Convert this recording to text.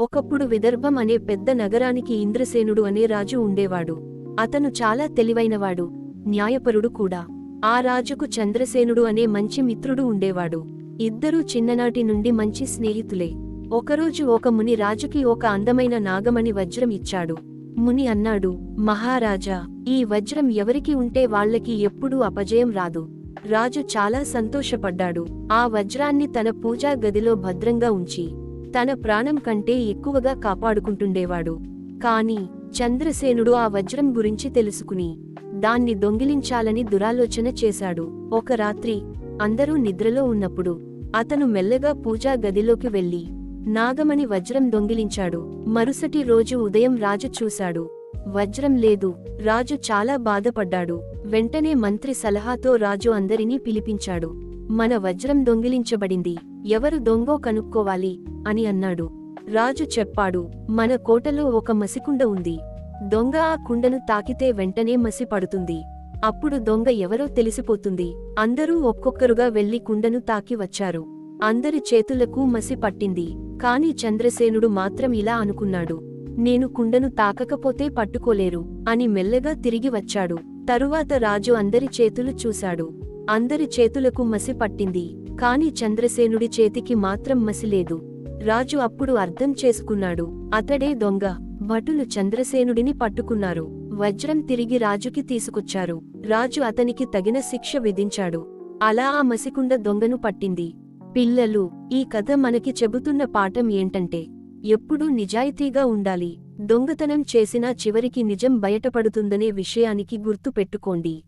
ఒకప్పుడు విదర్భం అనే పెద్ద నగరానికి ఇంద్రసేనుడు అనే రాజు ఉండేవాడు. అతను చాలా తెలివైనవాడు న్యాయపరుడు కూడా. ఆ రాజుకు చంద్రసేనుడు అనే మంచి మిత్రుడు ఉండేవాడు. ఇద్దరూ చిన్ననాటి నుండి మంచి స్నేహితులే. ఒకరోజు ఒక ముని రాజుకి ఒక అందమైన నాగమణి వజ్రం ఇచ్చాడు. ముని అన్నాడు మహారాజా ఈ వజ్రం ఎవరికి ఉంటే వాళ్ళకి ఎప్పుడూ అపజయం రాదు. రాజు చాలా సంతోషపడ్డాడు. ఆ వజ్రాన్ని తన పూజా గదిలో భద్రంగా ఉంచి తన ప్రాణం కంటే ఎక్కువగా కాపాడుకుంటుండేవాడు. కాని చంద్రసేనుడు ఆ వజ్రం గురించి తెలుసుకుని దాన్ని దొంగిలించాలని దురాలోచన చేశాడు. ఒక రాత్రి అందరూ నిద్రలో ఉన్నప్పుడు అతను మెల్లగా పూజా గదిలోకి వెళ్ళి నాగమణి వజ్రం దొంగిలించాడు. మరుసటి రోజు ఉదయం రాజు చూశాడు. వజ్రం లేదు రాజు చాలా బాధపడ్డాడు. వెంటనే మంత్రి సలహాతో రాజు అందరినీ పిలిపించాడు. మన వజ్రం దొంగిలించబడింది. ఎవరు దొంగో కనుక్కోవాలి అని అన్నాడు. రాజు చెప్పాడు మన కోటలో ఒక మసికుండ ఉంది. దొంగ ఆ కుండను తాకితే వెంటనే మసి పడుతుంది. అప్పుడు దొంగ ఎవరో తెలిసిపోతుంది. అందరూ ఒక్కొక్కరుగా వెళ్ళి కుండను తాకి వచ్చారు. అందరి చేతులకు మసి పట్టింది. కాని చంద్రసేనుడు మాత్రం ఇలా అనుకున్నాడు. నేను కుండను తాకకపోతే పట్టుకోలేరు అని మెల్లగా తిరిగి వచ్చాడు. తరువాత రాజు అందరి చేతులు చూశాడు. అందరి చేతులకు మసి పట్టింది. కాని చంద్రసేనుడి చేతికి మాత్రం మసిలేదు. రాజు అప్పుడు అర్థం చేసుకున్నాడు. అతడే దొంగ. భటులు చంద్రసేనుడిని పట్టుకున్నారు. వజ్రం తిరిగి రాజుకి తీసుకొచ్చారు. రాజు అతనికి తగిన శిక్ష విధించాడు. అలా ఆ మసికుండ దొంగను పట్టింది. పిల్లలు ఈ కథ మనకి చెబుతున్న పాఠం ఏంటంటే ఎప్పుడూ నిజాయితీగా ఉండాలి. దొంగతనం చేసినా చివరికి నిజం బయటపడుతుందనే విషయానికి గుర్తు పెట్టుకోండి